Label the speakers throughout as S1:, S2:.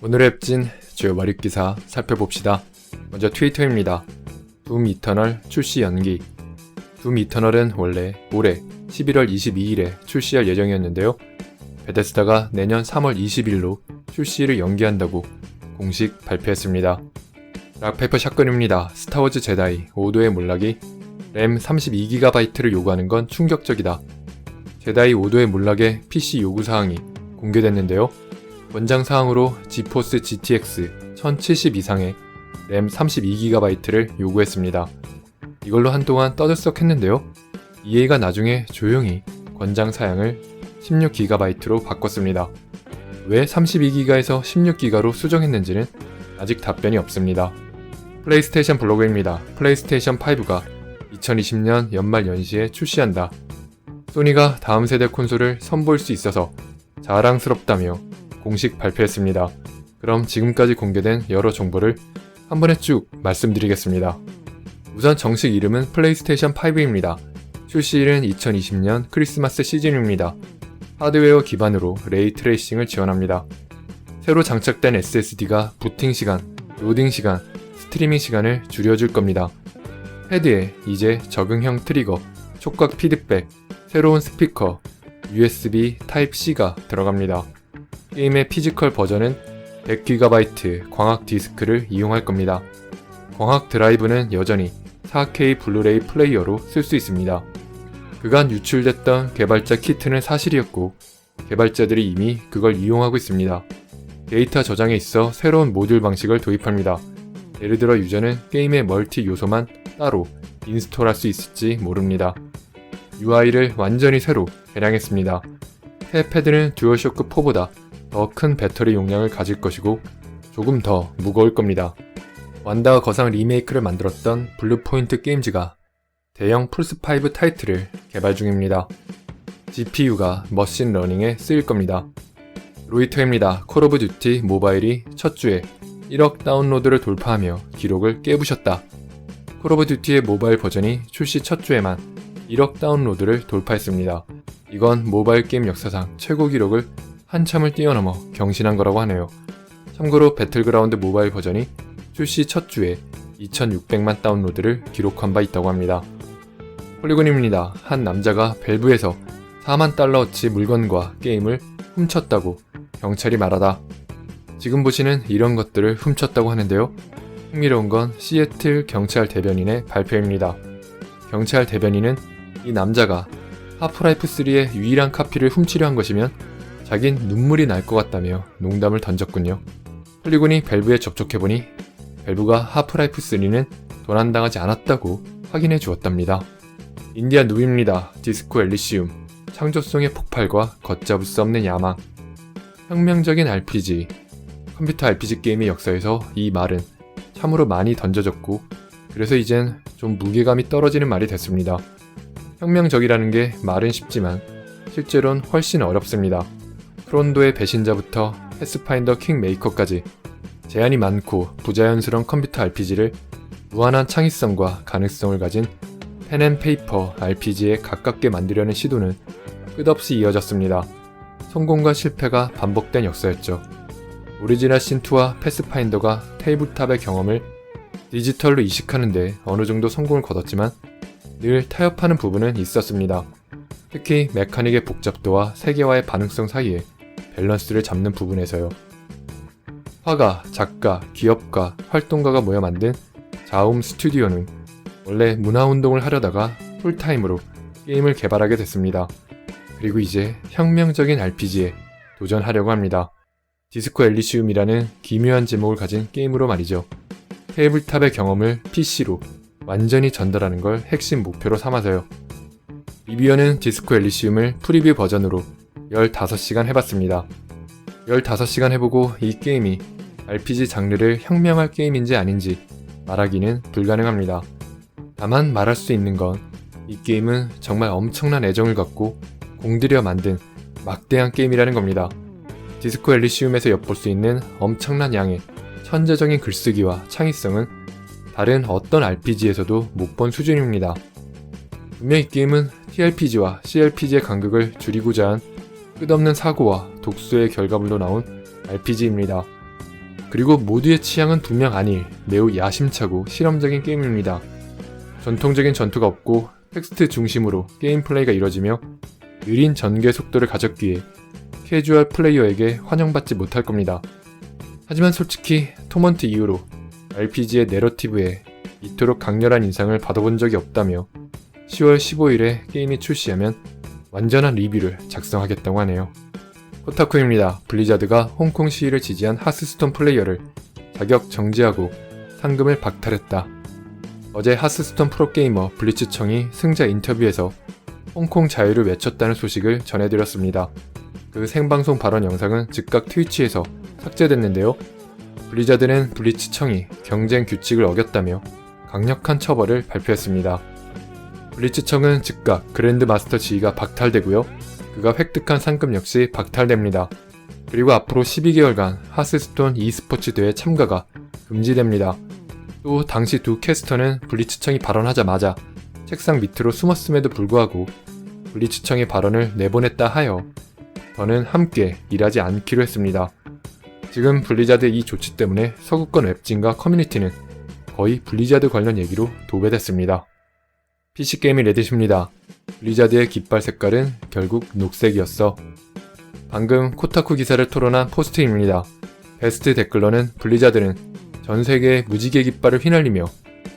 S1: 오늘의 웹진 주요 마립 기사 살펴봅시다. 먼저 트위터입니다. 둠 이터널 출시 연기. 둠 이터널은 원래 올해 11월 22일에 출시할 예정이었는데요. 베데스다가 내년 3월 20일로 출시를 연기한다고 공식 발표했습니다. 락페퍼 샷건입니다. 스타워즈 제다이 5도의 몰락이 램 32GB를 요구하는 건 충격적이다. 제다이 5도의 몰락의 PC 요구 사항이 공개됐는데요. 원장 사항으로 지포스 GTX 1070 이상의 램 32GB를 요구했습니다. 이걸로 한동안 떠들썩했는데요. EA가 나중에 조용히 권장 사양을 16GB로 바꿨습니다. 왜 32기가에서 16기가로 수정했는지는 아직 답변이 없습니다. 플레이스테이션 블로그입니다. 플레이스테이션 5가 2020년 연말 연시에 출시한다. 소니가 다음 세대 콘솔을 선보일 수 있어서 자랑스럽다며 공식 발표했습니다. 그럼 지금까지 공개된 여러 정보를 한 번에 쭉 말씀드리겠습니다. 우선 정식 이름은 플레이스테이션 5입니다. 출시일은 2020년 크리스마스 시즌입니다. 하드웨어 기반으로 레이 트레이싱을 지원합니다. 새로 장착된 SSD가 부팅 시간, 로딩 시간, 스트리밍 시간을 줄여줄 겁니다. 헤드에 이제 적응형 트리거, 촉각 피드백, 새로운 스피커, USB Type-C가 들어갑니다. 게임의 피지컬 버전은 100GB 광학 디스크를 이용할 겁니다. 광학 드라이브는 여전히 4K 블루레이 플레이어로 쓸 수 있습니다. 그간 유출됐던 개발자 키트는 사실이었고 개발자들이 이미 그걸 이용하고 있습니다. 데이터 저장에 있어 새로운 모듈 방식을 도입합니다. 예를 들어 유저는 게임의 멀티 요소만 따로 인스톨할 수 있을지 모릅니다. UI를 완전히 새로 개량했습니다. 새 패드는 듀얼쇼크 4보다 더 큰 배터리 용량을 가질 것이고 조금 더 무거울 겁니다. 완다와 거상 리메이크를 만들었던 블루포인트 게임즈가 대형 플스5 타이틀을 개발 중입니다. GPU가 머신 러닝에 쓰일 겁니다. 로이터입니다. 콜 오브 듀티 모바일이 첫 주에 1억 다운로드를 돌파하며 기록을 깨부셨다. 콜 오브 듀티의 모바일 버전이 출시 첫 주에만 1억 다운로드를 돌파했습니다. 이건 모바일 게임 역사상 최고 기록을 한참을 뛰어넘어 경신한 거라고 하네요. 참고로 배틀그라운드 모바일 버전이 출시 첫 주에 2600만 다운로드를 기록한 바 있다고 합니다. 폴리곤입니다. 한 남자가 밸브에서 4만 달러어치 물건과 게임을 훔쳤다고 경찰이 말하다. 지금 보시는 이런 것들을 훔쳤다고 하는데요. 흥미로운 건 시애틀 경찰 대변인의 발표입니다. 경찰 대변인은 이 남자가 하프라이프 3의 유일한 카피를 훔치려 한 것이면 자긴 눈물이 날 것 같다며 농담을 던졌군요. 폴리곤이 밸브에 접촉해보니 밸브가 하프라이프 3는 도난당하지 않았다고 확인해 주었답니다. 인디안 누입니다. 디스코 엘리시움. 창조성의 폭발과 걷잡을 수 없는 야망. 혁명적인 RPG. 컴퓨터 RPG 게임의 역사에서 이 말은 참으로 많이 던져졌고, 그래서 이젠 좀 무게감이 떨어지는 말이 됐습니다. 혁명적이라는 게 말은 쉽지만, 실제로는 훨씬 어렵습니다. 크론도의 배신자부터 패스파인더 킹메이커까지 제한이 많고 부자연스러운 컴퓨터 RPG를 무한한 창의성과 가능성을 가진 펜앤페이퍼 RPG에 가깝게 만들려는 시도는 끝없이 이어졌습니다. 성공과 실패가 반복된 역사였죠. 오리지널 신2와 패스파인더가 테이블탑의 경험을 디지털로 이식하는데 어느 정도 성공을 거뒀지만 늘 타협하는 부분은 있었습니다. 특히 메카닉의 복잡도와 세계화의 반응성 사이에 밸런스를 잡는 부분에서요. 화가, 작가, 기업가, 활동가가 모여 만든 자움 스튜디오는 원래 문화운동을 하려다가 풀타임으로 게임을 개발하게 됐습니다. 그리고 이제 혁명적인 RPG에 도전하려고 합니다. 디스코 엘리시움이라는 기묘한 제목을 가진 게임으로 말이죠. 테이블탑의 경험을 PC로 완전히 전달하는 걸 핵심 목표로 삼아서요. 리뷰어는 디스코 엘리시움을 프리뷰 버전으로 15시간 해봤습니다. 15시간 해보고 이 게임이 RPG 장르를 혁명할 게임인지 아닌지 말하기는 불가능합니다. 다만 말할 수 있는 건 이 게임은 정말 엄청난 애정을 갖고 공들여 만든 막대한 게임이라는 겁니다. 디스코 엘리시움에서 엿볼 수 있는 엄청난 양의 천재적인 글쓰기와 창의성은 다른 어떤 RPG에서도 못 본 수준입니다. 분명 이 게임은 TRPG와 CRPG의 간극을 줄이고자 한 끝없는 사고와 독수의 결과물로 나온 RPG입니다. 그리고 모두의 취향은 분명 아닐 매우 야심차고 실험적인 게임입니다. 전통적인 전투가 없고 텍스트 중심으로 게임 플레이가 이뤄지며 느린 전개 속도를 가졌기에 캐주얼 플레이어에게 환영받지 못할 겁니다. 하지만 솔직히 토먼트 이후로 RPG의 내러티브에 이토록 강렬한 인상을 받아본 적이 없다며 10월 15일에 게임이 출시하면 완전한 리뷰를 작성하겠다고 하네요. 코타쿠입니다. 블리자드가 홍콩 시위를 지지한 하스스톤 플레이어를 자격 정지하고 상금을 박탈했다. 어제 하스스톤 프로게이머 블리츠청이 승자 인터뷰에서 홍콩 자유를 외쳤다는 소식을 전해드렸습니다. 그 생방송 발언 영상은 즉각 트위치에서 삭제됐는데요. 블리자드는 블리츠청이 경쟁 규칙을 어겼다며 강력한 처벌을 발표했습니다. 블리츠청은 즉각 그랜드 마스터 지위가 박탈되고요. 그가 획득한 상금 역시 박탈됩니다. 그리고 앞으로 12개월간 하스스톤 e스포츠 대회 참가가 금지됩니다. 또 당시 두 캐스터는 블리츠청이 발언하자마자 책상 밑으로 숨었음에도 불구하고 블리츠청의 발언을 내보냈다 하여 더는 함께 일하지 않기로 했습니다. 지금 블리자드 이 조치 때문에 서구권 웹진과 커뮤니티는 거의 블리자드 관련 얘기로 도배됐습니다. PC게임이 레딧입니다. 블리자드의 깃발 색깔은 결국 녹색이었어. 방금 코타쿠 기사를 토론한 포스트입니다. 베스트 댓글러는 블리자드는 전 세계의 무지개 깃발을 휘날리며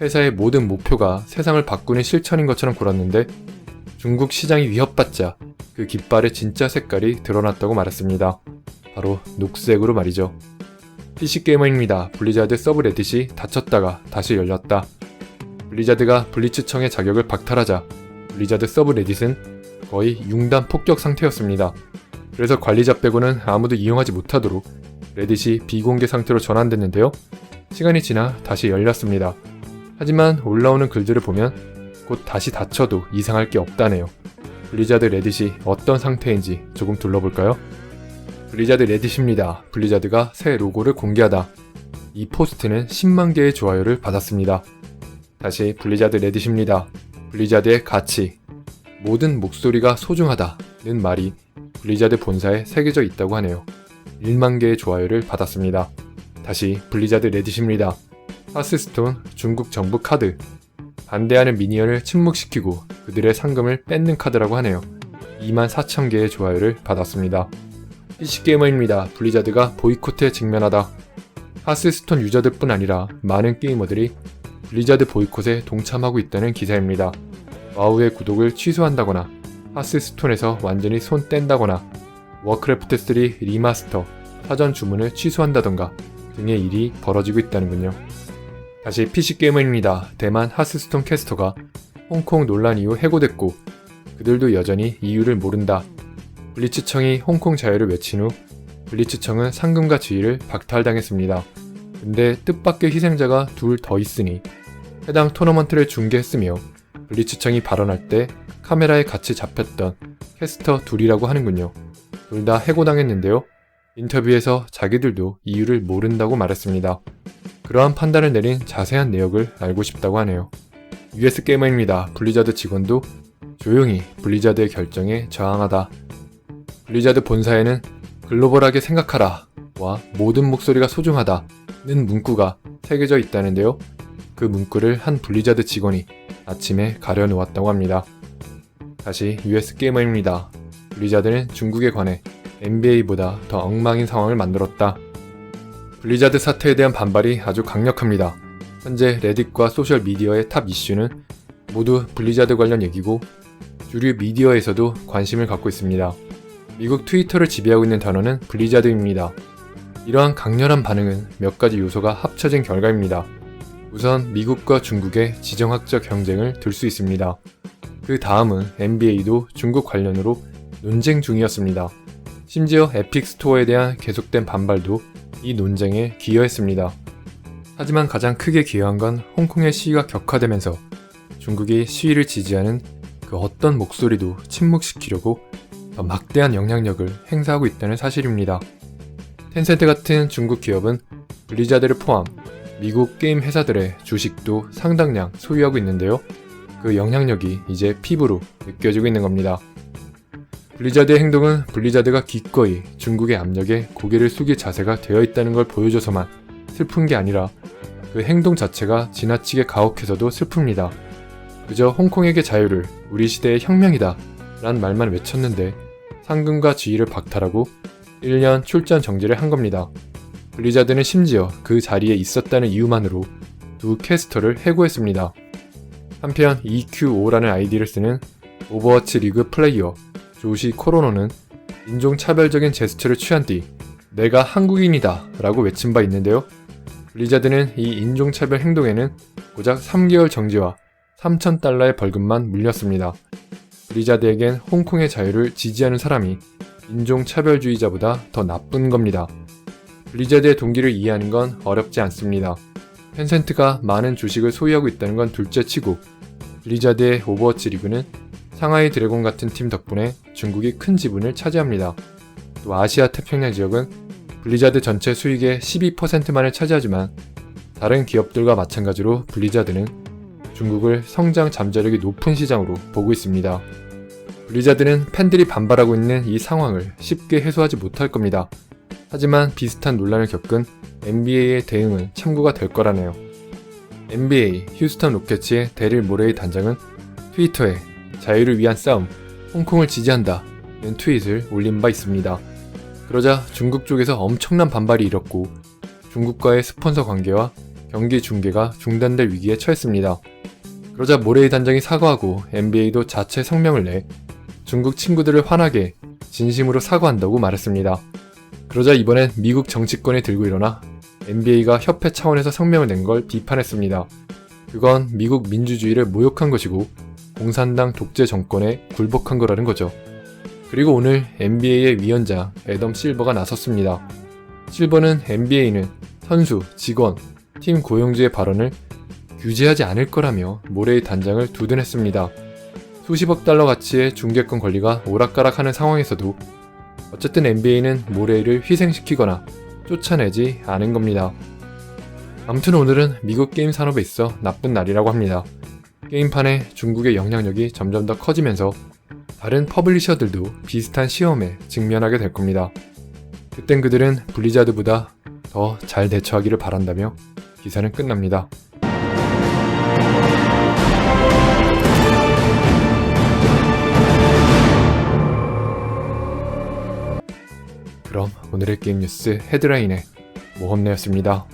S1: 회사의 모든 목표가 세상을 바꾸는 실천인 것처럼 굴었는데 중국 시장이 위협받자 그 깃발의 진짜 색깔이 드러났다고 말했습니다. 바로 녹색으로 말이죠. PC게이머입니다. 블리자드 서브레딧이 닫혔다가 다시 열렸다. 블리자드가 블리츠청의 자격을 박탈하자 블리자드 서브레딧은 거의 융단 폭격 상태였습니다. 그래서 관리자 빼고는 아무도 이용하지 못하도록 레딧이 비공개 상태로 전환됐는데요. 시간이 지나 다시 열렸습니다. 하지만 올라오는 글들을 보면 곧 다시 닫혀도 이상할 게 없다네요. 블리자드 레딧이 어떤 상태인지 조금 둘러볼까요? 블리자드 레딧입니다. 블리자드가 새 로고를 공개하다. 이 포스트는 10만 개의 좋아요를 받았습니다. 다시 블리자드 레딧입니다. 블리자드의 가치. 모든 목소리가 소중하다는 말이 블리자드 본사에 새겨져 있다고 하네요. 1만 개의 좋아요를 받았습니다. 다시 블리자드 레딧입니다. 하스스톤 중국 정부 카드. 반대하는 미니언을 침묵시키고 그들의 상금을 뺏는 카드라고 하네요. 2만 4천 개의 좋아요를 받았습니다. PC게이머입니다. 블리자드가 보이콧에 직면하다. 하스스톤 유저들뿐 아니라 많은 게이머들이 블리자드 보이콧에 동참하고 있다는 기사입니다. 와우의 구독을 취소한다거나 하스스톤에서 완전히 손 뗀다거나 워크래프트 3 리마스터 사전 주문을 취소한다던가 등의 일이 벌어지고 있다는군요. 다시 PC게이머입니다. 대만 하스스톤 캐스터가 홍콩 논란 이후 해고됐고 그들도 여전히 이유를 모른다. 블리츠청이 홍콩 자유를 외친 후 블리츠청은 상금과 지위를 박탈당했습니다. 근데 뜻밖의 희생자가 둘 더 있으니 해당 토너먼트를 중계했으며 블리츠청이 발언할 때 카메라에 같이 잡혔던 캐스터 둘이라고 하는군요. 둘 다 해고당했는데요. 인터뷰에서 자기들도 이유를 모른다고 말했습니다. 그러한 판단을 내린 자세한 내역을 알고 싶다고 하네요. US 게이머입니다. 블리자드 직원도 조용히 블리자드의 결정에 저항하다. 블리자드 본사에는 글로벌하게 생각하라 와 모든 목소리가 소중하다 는 문구가 새겨져 있다는데요. 그 문구를 한 블리자드 직원이 아침에 가려놓았다고 합니다. 다시 US 게이머입니다. 블리자드는 중국에 관해 NBA보다 더 엉망인 상황을 만들었다. 블리자드 사태에 대한 반발이 아주 강력합니다. 현재 레딧과 소셜 미디어의 탑 이슈는 모두 블리자드 관련 얘기고 주류 미디어에서도 관심을 갖고 있습니다. 미국 트위터를 지배하고 있는 단어는 블리자드입니다. 이러한 강렬한 반응은 몇 가지 요소가 합쳐진 결과입니다. 우선 미국과 중국의 지정학적 경쟁을 들 수 있습니다. 그 다음은 NBA도 중국 관련으로 논쟁 중이었습니다. 심지어 에픽 스토어에 대한 계속된 반발도 이 논쟁에 기여했습니다. 하지만 가장 크게 기여한 건 홍콩의 시위가 격화되면서 중국이 시위를 지지하는 그 어떤 목소리도 침묵시키려고 더 막대한 영향력을 행사하고 있다는 사실입니다. 텐센트 같은 중국 기업은 블리자드를 포함 미국 게임 회사들의 주식도 상당량 소유하고 있는데요. 그 영향력이 이제 피부로 느껴지고 있는 겁니다. 블리자드의 행동은 블리자드가 기꺼이 중국의 압력에 고개를 숙일 자세가 되어 있다는 걸 보여줘서만 슬픈 게 아니라 그 행동 자체가 지나치게 가혹해서도 슬픕니다. 그저 홍콩에게 자유를 우리 시대의 혁명이다 란 말만 외쳤는데 상금과 지위를 박탈하고 1년 출전 정지를 한 겁니다. 블리자드는 심지어 그 자리에 있었다는 이유만으로 두 캐스터를 해고했습니다. 한편 EQ5라는 아이디를 쓰는 오버워치 리그 플레이어 조시 코로노는 인종차별적인 제스처를 취한 뒤 내가 한국인이다 라고 외친 바 있는데요. 블리자드는 이 인종차별 행동에는 고작 3개월 정지와 3,000달러의 벌금만 물렸습니다. 블리자드에겐 홍콩의 자유를 지지하는 사람이 인종차별주의자보다 더 나쁜 겁니다. 블리자드의 동기를 이해하는 건 어렵지 않습니다. 텐센트가 많은 주식을 소유하고 있다는 건 둘째 치고 블리자드의 오버워치 리그는 상하이 드래곤 같은 팀 덕분에 중국이 큰 지분을 차지합니다. 또 아시아 태평양 지역은 블리자드 전체 수익의 12%만을 차지하지만 다른 기업들과 마찬가지로 블리자드는 중국을 성장 잠재력이 높은 시장으로 보고 있습니다. 블리자드는 팬들이 반발하고 있는 이 상황을 쉽게 해소하지 못할 겁니다. 하지만 비슷한 논란을 겪은 NBA의 대응은 참고가 될 거라네요. NBA 휴스턴 로켓츠의 데릴 모레이 단장은 트위터에 자유를 위한 싸움, 홍콩을 지지한다. 는 트윗을 올린 바 있습니다. 그러자 중국 쪽에서 엄청난 반발이 일었고 중국과의 스폰서 관계와 경기 중계가 중단될 위기에 처했습니다. 그러자 모레이 단장이 사과하고 NBA도 자체 성명을 내 중국 친구들을 화나게 진심으로 사과한다고 말했습니다. 그러자 이번엔 미국 정치권이 들고 일어나 NBA가 협회 차원에서 성명을 낸 걸 비판했습니다. 그건 미국 민주주의를 모욕한 것이고 공산당 독재 정권에 굴복한 거라는 거죠. 그리고 오늘 NBA의 위원장 애덤 실버가 나섰습니다. 실버는 NBA는 선수, 직원, 팀 고용주의 발언을 규제하지 않을 거라며 모레이 단장을 두둔했습니다. 수십억 달러 가치의 중계권 권리가 오락가락하는 상황에서도 어쨌든 NBA는 모레이를 희생시키거나 쫓아내지 않은 겁니다. 아무튼 오늘은 미국 게임 산업에 있어 나쁜 날이라고 합니다. 게임판에 중국의 영향력이 점점 더 커지면서 다른 퍼블리셔들도 비슷한 시험에 직면하게 될 겁니다. 그땐 그들은 블리자드보다 더 잘 대처하기를 바란다며 기사는 끝납니다. 그럼 오늘의 게임 뉴스 헤드라인의 모험내였습니다.